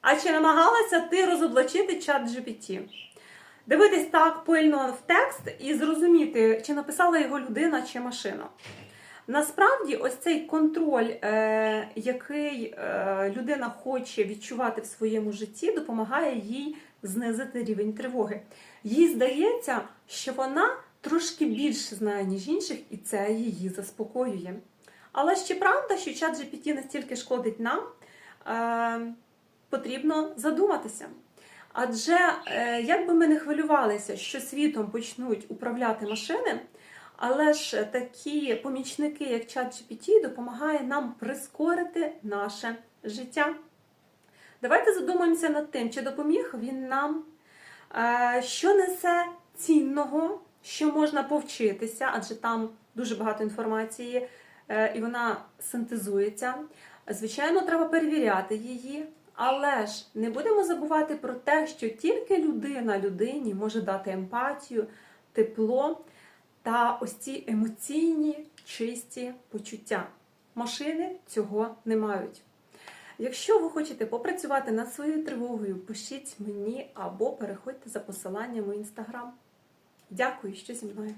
А чи намагалася ти розоблачити чат GPT? Дивитись так пильно в текст і зрозуміти, чи написала його людина чи машина. Насправді, ось цей контроль, е, який е, людина хоче відчувати в своєму житті, допомагає їй знизити рівень тривоги. Їй здається, що вона трошки більше знає, ніж інших, і це її заспокоює. Але ще правда, що чат GPT настільки шкодить нам, е, потрібно задуматися. Адже е, як би ми не хвилювалися, що світом почнуть управляти машини, але ж такі помічники, як ChatGPT, допомагає нам прискорити наше життя. Давайте задумаємося над тим, чи допоміг він нам, е, що несе цінного, що можна повчитися, адже там дуже багато інформації е, і вона синтезується. Звичайно, треба перевіряти її. Але ж не будемо забувати про те, що тільки людина людині може дати емпатію, тепло та ось ці емоційні чисті почуття. Машини цього не мають. Якщо ви хочете попрацювати над своєю тривогою, пишіть мені або переходьте за посиланням у інстаграм. Дякую, що зі мною.